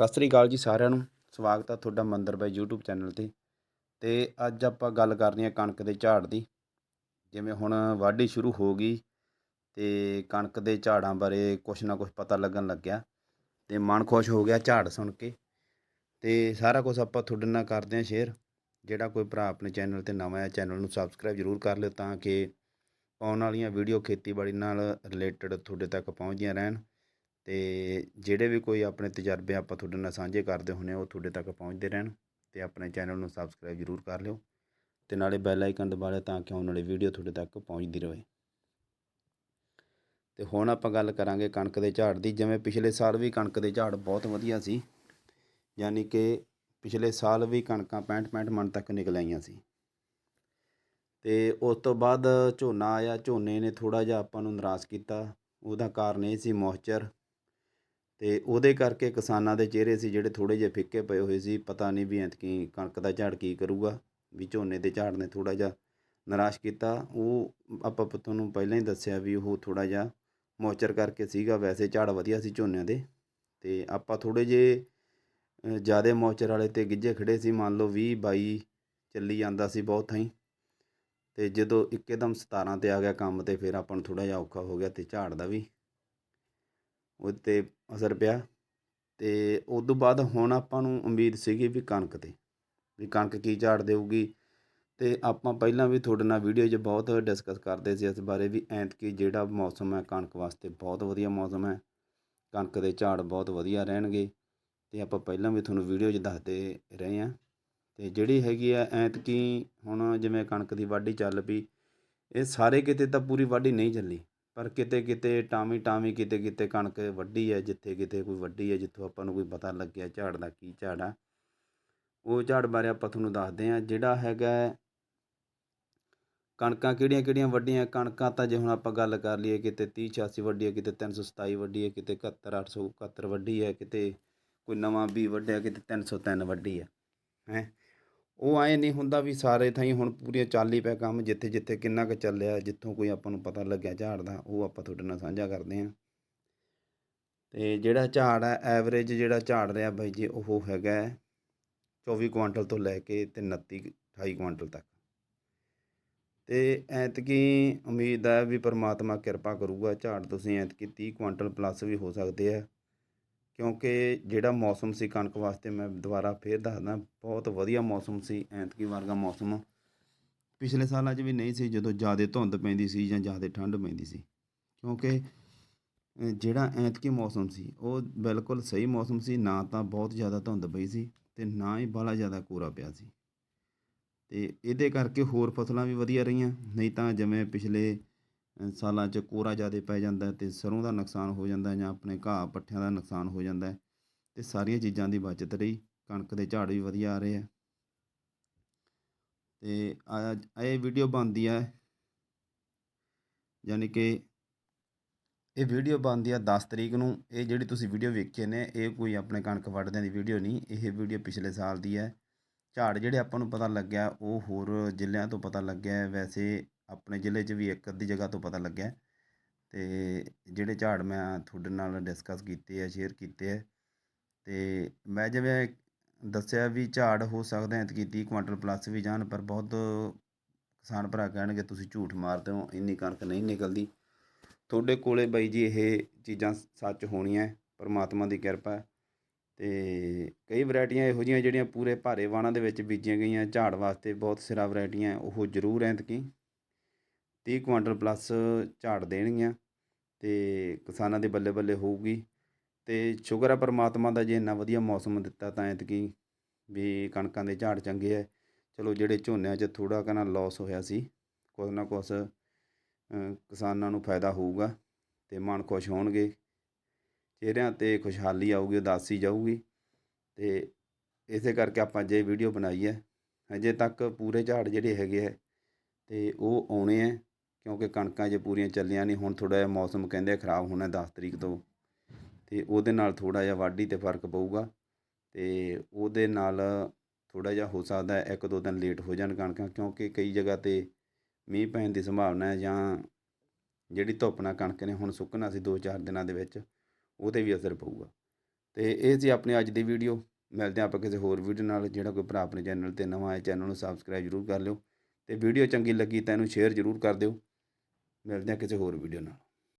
ਸਤਿ ਸ੍ਰੀ ਅਕਾਲ ਜੀ ਸਾਰਿਆਂ ਨੂੰ। ਸਵਾਗਤ ਆ ਤੁਹਾਡਾ ਮੰਦਰ ਬਾਈ YouTube ਚੈਨਲ ਤੇ। ਤੇ ਅੱਜ ਆਪਾਂ ਗੱਲ ਕਰਨੀ ਹੈ ਕਣਕ ਦੇ ਝਾੜ ਦੀ। ਜਿਵੇਂ ਹੁਣ ਵਾਢੀ ਸ਼ੁਰੂ ਹੋ ਗਈ ਤੇ ਕਣਕ ਦੇ ਝਾੜਾਂ ਬਾਰੇ ਕੁਛ ਨਾ ਕੁਛ ਪਤਾ ਲੱਗਣ ਲੱਗਿਆ ਤੇ ਮਨ ਖੁਸ਼ ਹੋ ਗਿਆ ਝਾੜ ਸੁਣ ਕੇ। ਤੇ ਸਾਰਾ ਕੁਝ ਆਪਾਂ ਤੁਹਾਡੇ ਨਾਲ ਕਰਦੇ ਹਾਂ ਸ਼ੇਅਰ ਜਿਹੜਾ ਕੋਈ ਭਰਾ ਆਪਣੇ ਚੈਨਲ ਤੇ ਨਵਾਂ ਹੈ ਚੈਨਲ ਨੂੰ ਸਬਸਕ੍ਰਾਈਬ ਜ਼ਰੂਰ ਕਰ ਲਿਓ ਤਾਂ ਕਿ ਆਉਣ ਵਾਲੀਆਂ ਵੀਡੀਓ ਖੇਤੀਬਾੜੀ ਨਾਲ ਰਿਲੇਟਡ ਤੁਹਾਡੇ ਤੱਕ ਪਹੁੰਚਦੀਆਂ ਰਹਿਣ। ਅਤੇ ਜਿਹੜੇ ਵੀ ਕੋਈ ਆਪਣੇ ਤਜਰਬੇ ਆਪਾਂ ਤੁਹਾਡੇ ਨਾਲ ਸਾਂਝੇ ਕਰਦੇ ਹੁੰਦੇ ਹਾਂ ਉਹ ਤੁਹਾਡੇ ਤੱਕ ਪਹੁੰਚਦੇ ਰਹਿਣ ਅਤੇ ਆਪਣੇ ਚੈਨਲ ਨੂੰ ਸਬਸਕ੍ਰਾਈਬ ਜ਼ਰੂਰ ਕਰ ਲਿਓ ਅਤੇ ਨਾਲੇ ਬੈਲ ਆਈਕਨ ਦਬਾ ਲਿਓ ਤਾਂ ਕਿ ਆਉਣ ਵਾਲੀ ਵੀਡੀਓ ਤੁਹਾਡੇ ਤੱਕ ਪਹੁੰਚਦੀ ਰਹੇ। ਅਤੇ ਹੁਣ ਆਪਾਂ ਗੱਲ ਕਰਾਂਗੇ ਕਣਕ ਦੇ ਝਾੜ ਦੀ, ਜਿਵੇਂ ਪਿਛਲੇ ਸਾਲ ਵੀ ਕਣਕ ਦੇ ਝਾੜ ਬਹੁਤ ਵਧੀਆ ਸੀ, ਯਾਨੀ ਕਿ ਪਿਛਲੇ ਸਾਲ ਵੀ ਕਣਕਾਂ 65 65 ਮਣ ਤੱਕ ਨਿਕਲ ਆਈਆਂ ਸੀ। ਤੇ ਉਸ ਤੋਂ ਬਾਅਦ ਝੋਨਾ ਆਇਆ, ਝੋਨੇ ਨੇ ਥੋੜਾ ਜਿਹਾ ਆਪਾਂ ਨੂੰ ਨਿਰਾਸ਼ ਕੀਤਾ, ਉਹਦਾ ਕਾਰਨ ਇਹ ਸੀ ਮੌਇਸਚਰ ਤੇ ਉਹਦੇ ਕਰਕੇ ਕਿਸਾਨਾਂ ਦੇ ਚਿਹਰੇ ਸੀ ਜਿਹੜੇ ਥੋੜੇ ਜਿਹੇ ਫਿੱਕੇ ਪਏ ਹੋਏ ਸੀ। ਪਤਾ ਨਹੀਂ ਵੀ ਐਤਕੀ ਕਣਕ ਦਾ ਝਾੜ ਕੀ ਕਰੂਗਾ। ਵੀ ਝੋਨੇ ਦੇ ਝਾੜ ਨੇ ਥੋੜਾ ਜਿਹਾ ਨਿਰਾਸ਼ ਕੀਤਾ। ਉਹ ਆਪਾਂ ਪ- ਤੁਹਾਨੂੰ ਪਹਿਲਾਂ ਹੀ ਦੱਸਿਆ ਵੀ ਉਹ ਥੋੜਾ ਜਿਹਾ ਮੌਇਸਚਰ ਕਰਕੇ ਸੀਗਾ। ਵੈਸੇ ਝਾੜ ਵਧੀਆ ਸੀ ਝੋਨਿਆਂ ਦੇ। ਤੇ ਆਪਾਂ ਥੋੜੇ ਜਿਹੇ ਜ਼ਿਆਦਾ ਮੌਇਸਚਰ ਵਾਲੇ ਤੇ ਗਿੱਜੇ ਖੜੇ ਸੀ। ਮੰਨ ਲਓ 20 22 ਚੱਲੀ ਜਾਂਦਾ ਸੀ ਬਹੁਤ ਥਾਈ। ਤੇ ਜਦੋਂ ਇੱਕਦਮ 17 ਤੇ ਆ ਗਿਆ ਕੰਮ ਤੇ ਫਿਰ ਆਪਾਂ ਨੂੰ ਥੋੜਾ ਜਿਹਾ ਔਖਾ ਹੋ ਗਿਆ ਤੇ ਝਾੜ ਦਾ ਵੀ। ਉਹ 'ਤੇ ਅਸਰ ਪਿਆ ਅਤੇ ਉਹ ਤੋਂ ਬਾਅਦ ਹੁਣ ਆਪਾਂ ਨੂੰ ਉਮੀਦ ਸੀਗੀ ਵੀ ਕਣਕ ਤੇ, ਵੀ ਕਣਕ ਕੀ ਝਾੜ ਦੇਊਗੀ ਅਤੇ ਆਪਾਂ ਪਹਿਲਾਂ ਵੀ ਤੁਹਾਡੇ ਨਾਲ ਵੀਡੀਓ 'ਚ ਬਹੁਤ ਡਿਸਕਸ ਕਰਦੇ ਸੀ ਇਸ ਬਾਰੇ ਵੀ ਐਤਕੀ ਜਿਹੜਾ ਮੌਸਮ ਹੈ ਕਣਕ ਵਾਸਤੇ ਬਹੁਤ ਵਧੀਆ ਮੌਸਮ ਹੈ, ਕਣਕ ਦੇ ਝਾੜ ਬਹੁਤ ਵਧੀਆ ਰਹਿਣਗੇ ਅਤੇ ਆਪਾਂ ਪਹਿਲਾਂ ਵੀ ਤੁਹਾਨੂੰ ਵੀਡੀਓ 'ਚ ਦੱਸਦੇ ਰਹੇ ਹਾਂ ਅਤੇ ਜਿਹੜੀ ਹੈਗੀ ਆ ਐਤਕੀ ਹੁਣ ਜਿਵੇਂ ਕਣਕ ਦੀ ਵਾਢੀ ਚੱਲ ਪਈ, ਇਹ ਸਾਰੇ ਕਿਤੇ ਤਾਂ ਪੂਰੀ ਵਾਢੀ ਨਹੀਂ ਚੱਲੀ। ਪਰ ਕਿਤੇ ਕਿਤੇ ਟਾਵੀਂ ਟਾਵੀਂ ਕਿਤੇ ਕਿਤੇ ਕਣਕ ਵੱਢੀ ਹੈ, ਜਿੱਥੇ ਕਿਤੇ ਕੋਈ ਵੱਢੀ ਹੈ, ਜਿੱਥੋਂ ਆਪਾਂ ਨੂੰ ਕੋਈ ਪਤਾ ਲੱਗਿਆ ਝਾੜ ਦਾ ਕੀ ਝਾੜ ਆ। ਉਹ ਝਾੜ ਬਾਰੇ ਆਪਾਂ ਤੁਹਾਨੂੰ ਦੱਸਦੇ ਹਾਂ, ਜਿਹੜਾ ਹੈਗਾ ਕਣਕਾਂ ਕਿਹੜੀਆਂ ਕਿਹੜੀਆਂ ਵੱਡੀਆਂ ਕਣਕਾਂ ਤਾਂ ਜੇ ਹੁਣ ਆਪਾਂ ਗੱਲ ਕਰ ਲਈਏ, ਕਿਤੇ 30 86 ਵੱਡੀ ਹੈ, ਕਿਤੇ 327 ਵੱਡੀ ਹੈ, ਕਿਤੇ 71 871 ਵੱਡੀ ਹੈ, ਕਿਤੇ ਕੋਈ ਨਵਾਂ ਵੀ ਵੱਢਿਆ, ਕਿਤੇ 303 ਵੱਡੀ ਹੈ ਹੈ। ਉਹ ਐਂ ਨਹੀਂ ਹੁੰਦਾ ਵੀ ਸਾਰੇ ਥਾਈਂ ਹੁਣ ਪੂਰੀਆਂ ਚੱਲ ਹੀ ਪਿਆ ਕੰਮ ਜਿੱਥੇ ਜਿੱਥੇ ਕਿੰਨਾ ਕੁ ਚੱਲਿਆ, ਜਿੱਥੋਂ ਕੋਈ ਆਪਾਂ ਨੂੰ ਪਤਾ ਲੱਗਿਆ ਝਾੜ ਦਾ ਉਹ ਆਪਾਂ ਤੁਹਾਡੇ ਨਾਲ ਸਾਂਝਾ ਕਰਦੇ ਹਾਂ। ਤੇ ਜਿਹੜਾ ਝਾੜ ਹੈ, ਐਵਰੇਜ ਜਿਹੜਾ ਝਾੜ ਰਿਹਾ ਬਾਈ ਜੀ, ਉਹ ਹੈਗਾ ਹੈ 24 ਕੁਆਂਟਲ ਤੋਂ ਲੈ ਕੇ ਤੇ 29 28 ਕੁਆਂਟਲ ਤੱਕ। ਤੇ ਐਤਕੀ ਉਮੀਦ ਹੈ ਵੀ ਪਰਮਾਤਮਾ ਕਿਰਪਾ ਕਰੂਗਾ, ਝਾੜ ਤੁਸੀਂ ਐਤਕੀ 30 ਕੁਆਂਟਲ ਪਲੱਸ ਵੀ ਹੋ ਸਕਦੇ ਆ। ਕਿਉਂਕਿ ਜਿਹੜਾ ਮੌਸਮ ਸੀ ਕਣਕ ਵਾਸਤੇ, ਮੈਂ ਦੁਬਾਰਾ ਫੇਰ ਦੱਸਦਾ, ਬਹੁਤ ਵਧੀਆ ਮੌਸਮ ਸੀ, ਐਤਕੀ ਵਰਗਾ ਮੌਸਮ। ਪਿਛਲੇ ਸਾਲਾਂ 'ਚ ਵੀ ਨਹੀਂ ਸੀ, ਜਦੋਂ ਜ਼ਿਆਦਾ ਧੁੰਦ ਪੈਂਦੀ ਸੀ ਜਾਂ ਜ਼ਿਆਦਾ ਠੰਡ ਪੈਂਦੀ ਸੀ। ਕਿਉਂਕਿ ਜਿਹੜਾ ਐਤਕੀ ਮੌਸਮ ਸੀ, ਉਹ ਬਿਲਕੁਲ ਸਹੀ ਮੌਸਮ ਸੀ, ਨਾ ਤਾਂ ਬਹੁਤ ਜ਼ਿਆਦਾ ਧੁੰਦ ਪਈ ਸੀ ਤੇ ਨਾ ਹੀ ਬਾਹਲਾ ਜ਼ਿਆਦਾ ਕੋਰਾ ਪਿਆ ਸੀ। ਤੇ ਇਹਦੇ ਕਰਕੇ ਹੋਰ ਫਸਲਾਂ ਵੀ ਵਧੀਆ ਰਹੀਆਂ, ਨਹੀਂ ਤਾਂ ਜਿਵੇਂ ਪਿਛਲੇ ਸਾਲਾਂ 'ਚ ਕੋਰਾ ਜ਼ਿਆਦਾ ਪੈ ਜਾਂਦਾ ਤੇ ਸਰੋਂ ਦਾ ਨੁਕਸਾਨ ਹੋ ਜਾਂਦਾ ਜਾਂ ਆਪਣੇ ਘਾਹ ਪੱਠਿਆਂ ਦਾ ਨੁਕਸਾਨ ਹੋ ਜਾਂਦਾ ਹੈ ਤੇ ਸਾਰੀਆਂ ਚੀਜ਼ਾਂ ਦੀ ਬਚਤ ਰਹੀ ਕਣਕ ਦੇ ਝਾੜ ਵੀ ਵਧੀਆ ਆ ਰਹੇ ਆ। ਤੇ ਆ ਇਹ ਵੀਡੀਓ ਬਣਦੀ ਹੈ, ਯਾਨੀ ਕਿ ਇਹ ਵੀਡੀਓ ਬਣਦੀ ਆ 10 ਤਰੀਕ ਨੂੰ। ਇਹ ਜਿਹੜੀ ਤੁਸੀਂ ਵੀਡੀਓ ਵੇਖੀ ਨੇ, ਇਹ ਕੋਈ ਆਪਣੇ ਕਣਕ ਵੱਢਦਿਆਂ ਦੀ ਵੀਡੀਓ ਨਹੀਂ, ਇਹ ਵੀਡੀਓ ਪਿਛਲੇ ਸਾਲ ਦੀ ਹੈ। ਝਾੜ ਜਿਹੜੇ ਆਪਾਂ ਨੂੰ ਪਤਾ ਲੱਗਿਆ, ਉਹ ਹੋਰ ਜ਼ਿਲ੍ਹਿਆਂ ਤੋਂ ਪਤਾ ਲੱਗਿਆ ਵੈਸੇ ਆਪਣੇ ਜ਼ਿਲ੍ਹੇ 'ਚ ਵੀ ਇੱਕ ਅੱਧੀ ਜਗ੍ਹਾ ਤੋਂ ਪਤਾ ਲੱਗਿਆ ਅਤੇ ਜਿਹੜੇ ਝਾੜ ਮੈਂ ਤੁਹਾਡੇ ਨਾਲ ਡਿਸਕਸ ਕੀਤੇ ਆ ਸ਼ੇਅਰ ਕੀਤੇ ਹੈ ਅਤੇ ਮੈਂ ਜਿਵੇਂ ਦੱਸਿਆ ਵੀ ਝਾੜ ਹੋ ਸਕਦਾ ਐਤਕੀ ਤੀਹ ਕੁਆਂਟਲ ਪਲੱਸ ਵੀ ਜਾਣ, ਪਰ ਬਹੁਤ ਕਿਸਾਨ ਭਰਾ ਕਹਿਣਗੇ ਤੁਸੀਂ ਝੂਠ ਮਾਰਦੇ ਹੋ, ਇੰਨੀ ਕਣਕ ਨਹੀਂ ਨਿਕਲਦੀ। ਤੁਹਾਡੇ ਕੋਲੇ ਬਾਈ ਜੀ ਇਹ ਚੀਜ਼ਾਂ ਸੱਚ ਹੋਣੀਆਂ ਪਰਮਾਤਮਾ ਦੀ ਕਿਰਪਾ ਹੈ। ਤੇ ਕਈ ਵੈਰਾਈਟੀਆਂ ਇਹੋ ਜਿਹੀਆਂ ਜਿਹੜੀਆਂ ਪੂਰੇ ਭਾਰੇ ਵਾਣਾਂ ਦੇ ਵਿੱਚ ਬੀਜੀਆਂ ਗਈਆਂ, ਝਾੜ ਵਾਸਤੇ ਬਹੁਤ ਸਿਰਾ ਵੈਰਾਈਟੀਆਂ, ਉਹ ਜ਼ਰੂਰ ਐਤਕੀ। 30 ਕੁਇੰਟਲ ਪਲੱਸ ਝਾੜ ਦੇਣਗੀਆਂ ਤੇ ਕਿਸਾਨਾਂ ਦੇ ਬੱਲੇ ਬੱਲੇ ਹੋਊਗੀ ਤੇ ਸ਼ੁਕਰ ਹੈ ਪਰਮਾਤਮਾ ਦਾ ਜੇ ਇੰਨਾ ਵਧੀਆ ਮੌਸਮ ਦਿੱਤਾ ਤਾਂ ਐਤਕੀ ਵੀ ਕਣਕਾਂ ਦੇ ਝਾੜ ਚੰਗੇ ਹੈ ਚਲੋ ਜਿਹੜੇ ਝੋਨਿਆਂ 'ਚ ਥੋੜਾ ਕਨਾ ਲਾਸ ਹੋਇਆ ਸੀ, ਕੁਛ ਨਾ ਕੁਛ ਕਿਸਾਨਾਂ ਨੂੰ ਫਾਇਦਾ ਹੋਊਗਾ ਤੇ ਮਨ ਖੁਸ਼ ਹੋਣਗੇ, ਚਿਹਰਿਆਂ ਤੇ ਖੁਸ਼ਹਾਲੀ ਆਊਗੀ, ਉਦਾਸੀ ਜਾਊਗੀ ਤੇ ਇਸੇ ਕਰਕੇ ਆਪਾਂ ਜੇ ਵੀਡੀਓ ਬਣਾਈ ਹੈ ਅਜੇ ਤੱਕ ਪੂਰੇ ਝਾੜ ਜਿਹੜੇ ਹੈਗੇ ਹੈ ਤੇ ਉਹ ਆਉਣੇ ਹੈ ਕਿਉਂਕਿ ਕਣਕਾਂ ਜੇ ਪੂਰੀਆਂ ਚੱਲੀਆਂ ਨਹੀਂ, ਹੁਣ ਥੋੜ੍ਹਾ ਜਿਹਾ ਮੌਸਮ ਕਹਿੰਦੇ ਖਰਾਬ ਹੋਣਾ 10 ਤਰੀਕ ਤੋਂ। ਅਤੇ ਉਹਦੇ ਨਾਲ ਥੋੜ੍ਹਾ ਜਿਹਾ ਵਾਢੀ ਤੇ ਫ਼ਰਕ ਪਊਗਾ। ਅਤੇ ਉਹਦੇ ਨਾਲ ਥੋੜ੍ਹਾ ਜਿਹਾ ਹੋ ਸਕਦਾ ਇੱਕ ਦੋ ਦਿਨ ਲੇਟ ਹੋ ਜਾਣ ਕਣਕਾਂ, ਕਿਉਂਕਿ ਕਈ ਜਗ੍ਹਾ ਤੇ ਮੀਂਹ ਪੈਣ ਦੀ ਸੰਭਾਵਨਾ ਹੈ ਜਾਂ ਜਿਹੜੀ ਧੁੱਪ ਨਾਲ ਕਣਕ ਨੇ ਹੁਣ ਸੁੱਕਣਾ ਸੀ 2-4 ਦਿਨਾਂ ਦੇ ਵਿੱਚ ਉਹਤੇ ਵੀ ਅਸਰ ਪਊਗਾ। ਤੇ ਇਹ ਸੀ ਆਪਣੀ ਅੱਜ ਦੀ ਵੀਡੀਓ। ਮਿਲਦੇ ਹਾਂ ਆਪਾਂ ਕਿਸੇ ਹੋਰ ਵੀਡੀਓ ਨਾਲ। ਜਿਹੜਾ ਕੋਈ ਭਰਾ ਆਪਣੇ ਚੈਨਲ ਤੇ ਨਵਾਂ ਹੈ ਚੈਨਲ ਨੂੰ ਸਬਸਕ੍ਰਾਈਬ ਜ਼ਰੂਰ ਕਰ ਲਿਓ। ਤੇ ਵੀਡੀਓ ਚੰਗੀ ਲੱਗੀ ਤਾਂ ਇਹਨੂੰ ਸ਼ੇਅਰ ਜ਼ਰੂਰ ਕਰ ਦਿਓ। ਮਿਲਦੇ ਹਾਂ ਕਿਸੇ ਹੋਰ ਵੀਡੀਓ ਨਾਲ।